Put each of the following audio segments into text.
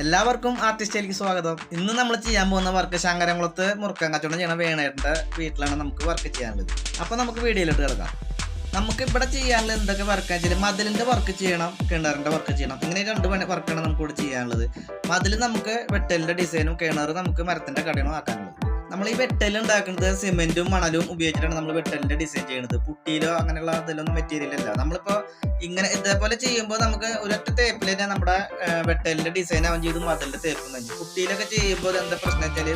എല്ലാവർക്കും ആർട്ടിസ്റ്റിലേക്ക് സ്വാഗതം. ഇന്ന് നമ്മൾ ചെയ്യാൻ പോകുന്ന വർക്ക് ശങ്കരംകുളത്ത് മുറുക്കാൻ കച്ചവടം ചെയ്യണ വേണേട്ടന്റെ വീട്ടിലാണ് നമുക്ക് വർക്ക് ചെയ്യാനുള്ളത്. അപ്പോൾ നമുക്ക് വീഡിയോയിലോട്ട് കിടക്കാം. നമുക്ക് ഇവിടെ ചെയ്യാനുള്ളത് എന്തൊക്കെ വർക്ക് വെച്ചാൽ വർക്ക് ചെയ്യണം കിണറിന്റെ വർക്ക് ചെയ്യണം. ഇങ്ങനെ രണ്ട് വർക്കാണ് നമുക്ക് ഇവിടെ ചെയ്യാനുള്ളത്. മതിൽ നമുക്ക് വെട്ടലിന്റെ ഡിസൈനും കിണർ നമുക്ക് മരത്തിന്റെ കടയണം ആക്കാനുള്ളത്. നമ്മൾ ഈ വെട്ടൽ ഉണ്ടാക്കുന്നത് സിമെന്റും മണലും ഉപയോഗിച്ചിട്ടാണ് നമ്മൾ വെട്ടലിന്റെ ഡിസൈൻ ചെയ്യുന്നത് പുട്ടിയിലോ അങ്ങനെയുള്ള ഇതിലൊന്നും മെറ്റീരിയൽ അല്ല നമ്മളിപ്പോ ഇങ്ങനെ ഇതേപോലെ ചെയ്യുമ്പോൾ നമുക്ക് ഒരൊറ്റ തേപ്പിൽ തന്നെ നമ്മുടെ വെട്ടലിന്റെ ഡിസൈൻ ആവും ചെയ്ത് മതിലിന്റെ തേപ്പ് തന്നെ. പുട്ടിയിലൊക്കെ ചെയ്യുമ്പോൾ എന്താ പ്രശ്നം വെച്ചാൽ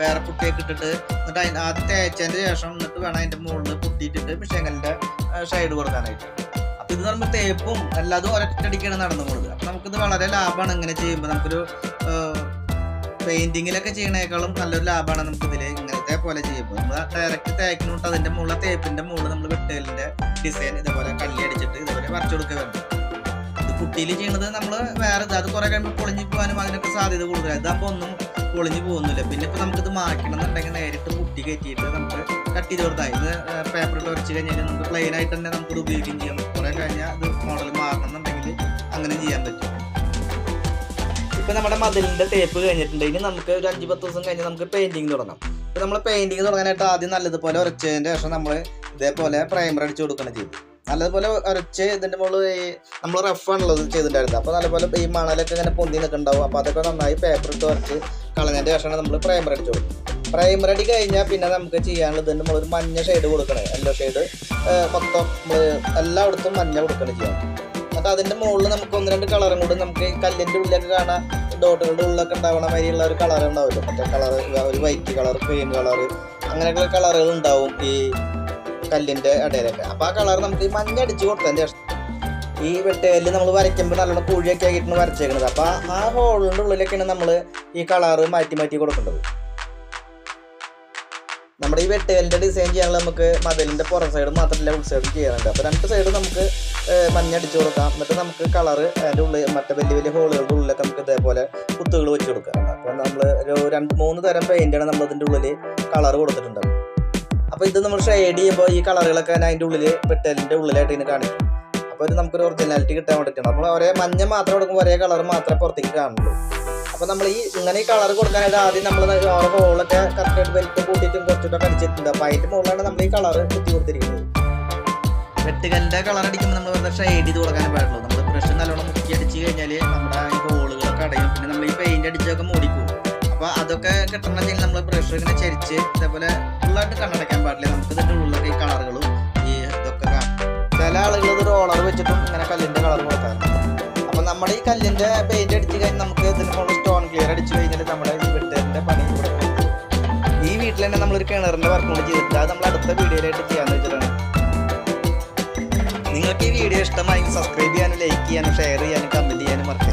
വേറെ പുട്ടിയൊക്കെ ഇട്ടിട്ട് എന്നിട്ട് അതിന് ആദ്യം തേച്ചതിന് ശേഷം എന്നിട്ട് വേണം അതിന്റെ മുകളിൽ പുട്ടിയിട്ടിട്ട് വിഷയങ്ങളുടെ ഷൈഡ് കൊടുക്കാനായിട്ട്. അപ്പൊ ഇത് നമ്മൾ തേപ്പും എല്ലാതും ഒരൊറ്റടിക്കാണ് നടന്നു പോകുന്നത് അപ്പൊ നമുക്കിത് വളരെ ലാഭമാണ് ഇങ്ങനെ ചെയ്യുമ്പോൾ നമുക്കൊരു പെയിന്റിങ്ങിലൊക്കെ ചെയ്യണേക്കാളും നല്ലൊരു ലാഭമാണ് നമുക്ക് ഇതിൽ ഇങ്ങനത്തെ പോലെ ചെയ്യുമ്പോൾ നമ്മൾ ഡയറക്റ്റ് തേക്കിനോട്ട് അതിന്റെ മുകളിൽ തേപ്പിന്റെ മുകളിൽ നമ്മൾ വെട്ടലിന്റെ ഡിസൈൻ ഇതേപോലെ കള്ളി അടിച്ചിട്ട് ഇതേപോലെ വരച്ചു കൊടുക്കുക ഇത് കുട്ടിയിൽ ചെയ്യണത് നമ്മൾ വേറെ അത് കുറെ കഴിയുമ്പോൾ പൊളിഞ്ഞു പോകാനും അതിനൊക്കെ സാധ്യത കൂടുതലാണ് ഇതാകുമ്പോൾ ഒന്നും പൊളിഞ്ഞു പോകുന്നില്ല. പിന്നെ ഇപ്പൊ നമുക്കിത് മാറ്റണം എന്നുണ്ടെങ്കിൽ നേരിട്ട് കുട്ടി കയറ്റിയിട്ട് നമുക്ക് കട്ട് ചെയ്ത് കൊടുത്താൽ ഇത് പേപ്പറിൽ ഉരച്ച് കഴിഞ്ഞാൽ നമുക്ക് പ്ലെയിൻ ആയിട്ട് തന്നെ നമുക്കിത് ഉപയോഗിക്കുകയും ചെയ്യാം. കുറെ കഴിഞ്ഞാൽ ഇത് മോഡൽ മാറണം എന്നുണ്ടെങ്കിൽ അങ്ങനെ ചെയ്യാൻ പറ്റും. ഇപ്പൊ നമ്മുടെ മതിലിന്റെ ടേപ്പ് കഴിഞ്ഞിട്ടുണ്ട്. ഇനി നമുക്ക് ഒരു അഞ്ച് പത്ത് ദിവസം കഴിഞ്ഞ് നമുക്ക് പെയിന്റിങ് തുടങ്ങാം. ഇപ്പം നമ്മൾ പെയിന്റിങ് തുടങ്ങാനായിട്ട് ആദ്യം നല്ലതുപോലെ ഉരച്ചതിന്റെ ശേഷം നമ്മൾ ഇതേപോലെ പ്രൈമർ അടിച്ച് കൊടുക്കണം ചെയ്തു നല്ലതുപോലെ ഉരച്ച് ഇതിന്റെ മുകളിൽ നമ്മൾ റഫാണുള്ളത് ചെയ്തിട്ടുണ്ടായിരുന്നത്. അപ്പോൾ നല്ലപോലെ ഈ മണലൊക്കെ ഇങ്ങനെ പൊന്തി നിൽക്കുന്നുണ്ടാവും. അപ്പോൾ അതൊക്കെ നന്നായി പേപ്പർ ഇട്ട് ഉരച്ച് കളഞ്ഞതിന്റെ ശേഷമാണ് നമ്മൾ പ്രൈമർ അടിച്ച് കൊടുക്കും പ്രൈമർ അടി കഴിഞ്ഞാൽ പിന്നെ നമുക്ക് ചെയ്യാനുള്ളത് നമ്മൾ ഒരു മഞ്ഞ ഷെയ്ഡ് കൊടുക്കണേ. യെല്ലോ ഷെയ്ഡ് മൊത്തം നമ്മൾ എല്ലായിടത്തും മഞ്ഞ കൊടുക്കണം ചെയ്യാം എന്നിട്ട് അതിന്റെ മുകളിൽ നമുക്ക് ഒന്ന് രണ്ട് കളറും കൂടി നമുക്ക് കല്ലിന്റെ ഉള്ളിലൊക്കെ കാണാൻ ഡോട്ടുകളുടെ ഉള്ളിലൊക്കെ ഉണ്ടാവണ മാതിരിയുള്ള ഒരു കളർ ഉണ്ടാവുമല്ലോ മറ്റേ കളർ ഒരു വൈറ്റ് കളർ ക്രീം കളർ അങ്ങനെയൊക്കെ കളറുകൾ ഉണ്ടാവും ഈ കല്ലിന്റെ ഇടയിലൊക്കെ. അപ്പോൾ ആ കളർ നമുക്ക് ഈ മഞ്ഞ അടിച്ച് കൊടുത്തതിന്റെ ഈ വെട്ടുകല്ല് നമ്മൾ വരയ്ക്കുമ്പോൾ നല്ലോണം കുഴിയൊക്കെ ആയിട്ടാണ് വരച്ചേക്കുന്നത് അപ്പോൾ ആ- ഹോളിന്റെ ഉള്ളിലൊക്കെയാണ് നമ്മൾ ഈ കളറ് മാറ്റി മാറ്റി കൊടുക്കേണ്ടത്. നമ്മുടെ ഈ വെട്ടുകല്ലിന്റെ ഡിസൈൻ ചെയ്യാനുള്ള നമുക്ക് മതിലിന്റെ പുറം സൈഡ് മാത്രമല്ല ഉൾ സൈഡും ചെയ്യാനുണ്ട് അപ്പോൾ രണ്ട് സൈഡ് നമുക്ക് മഞ്ഞ അടിച്ചു കൊടുക്കാം. എന്നിട്ട് നമുക്ക് കളറ് അതിന്റെ ഉള്ളിൽ മറ്റേ വലിയ വലിയ ഹോളുകളുടെ ഉള്ളിലൊക്കെ നമുക്ക് ഇതേപോലെ കുത്തുകൾ വെച്ച് കൊടുക്കാം. അപ്പോൾ നമ്മൾ ഒരു രണ്ട് മൂന്ന് തരം പെയിന്റാണ് നമ്മൾ അതിന്റെ ഉള്ളിൽ കളർ കൊടുത്തിട്ടുണ്ട്. അപ്പോൾ ഇത് നമ്മൾ ഷെയ്ഡ് ചെയ്യുമ്പോൾ ഈ കളറുകളൊക്കെ അതിന്റെ ഉള്ളിൽ വെട്ടലിന്റെ ഉള്ളിലായിട്ട് ഇങ്ങനെ കാണിക്കും. അപ്പോൾ ഇത് നമുക്കൊരു ഒറിജിനാലിറ്റി കിട്ടാൻ വേണ്ടിയിട്ടാണ്. നമ്മൾ ഒരേ മഞ്ഞ മാത്രം കൊടുക്കുമ്പോൾ ഒരേ കളർ മാത്രമേ പുറത്തേക്ക് കാണുള്ളൂ. അപ്പൊ നമ്മൾ ഈ ഇങ്ങനെ ഈ കളർ കൊടുക്കാനായിട്ട് ആദ്യം നമ്മൾ ഓരോ ഹോളൊക്കെ കറക്റ്റായിട്ട് വലിപ്പം കൂട്ടിയിട്ടും കുറച്ചിട്ടൊക്കെ അടിച്ചിട്ടുണ്ട്. അപ്പൊ അതിന്റെ മുകളിലാണ് നമ്മൾ ഈ കളർ കുത്തി കൊടുത്തിരിക്കുന്നത്. വെട്ടുകല്ലിന്റെ കളർ അടിക്കുമ്പോൾ നമ്മൾ വെറുതെ ഷെയ്ഡ് ചെയ്ത് കൊടുക്കാനേ പാടുള്ളൂ. നമ്മൾ ബ്രഷ് നല്ലോണം മുക്കി അടിച്ചു കഴിഞ്ഞാൽ നമ്മുടെ ഹോളുകളൊക്കെ അടയും. പിന്നെ നമ്മൾ ഈ പെയിന്റ് അടിച്ചൊക്കെ മൂടിപ്പോകും അപ്പൊ അതൊക്കെ കിട്ടണമെങ്കിൽ നമ്മൾ ബ്രഷ് ഇങ്ങനെ ചരിച്ച് ഇതേപോലെ ഫുള്ളായിട്ട് കണ്ണടയ്ക്കാൻ പാടില്ല. നമുക്ക് ഇതിന്റെ ഉള്ളിലൊക്കെ ഈ കളറുകളും ഈ ഇതൊക്കെ ചില ആളുകൾ ഇത് റോളർ വെച്ചിട്ടും ഇങ്ങനെ കല്ലിന്റെ കളർ കൊടുക്കാറുണ്ട്. അപ്പൊ നമ്മുടെ ഈ കല്ലിന്റെ പെയിന്റ് അടിച്ച് കഴിഞ്ഞാൽ നമുക്ക് അടിച്ച് കഴിഞ്ഞാൽ നമ്മുടെ ഈ പണി ഇവിടെ ഈ വീട്ടിൽ തന്നെ നമ്മളൊരു കിണറിന്റെ വർക്കും കൂടി ചെയ്തിട്ട് നമ്മൾ അടുത്ത വീഡിയോയിലായിട്ട് ചെയ്യാമെന്ന് വെച്ചിട്ടാണ്. നിങ്ങൾക്ക് ഈ വീഡിയോ ഇഷ്ടമായി സബ്സ്ക്രൈബ് ചെയ്യാനും ലൈക്ക് ചെയ്യാനും ഷെയർ ചെയ്യാനും കമന്റ് ചെയ്യാനും മറക്കരുത്.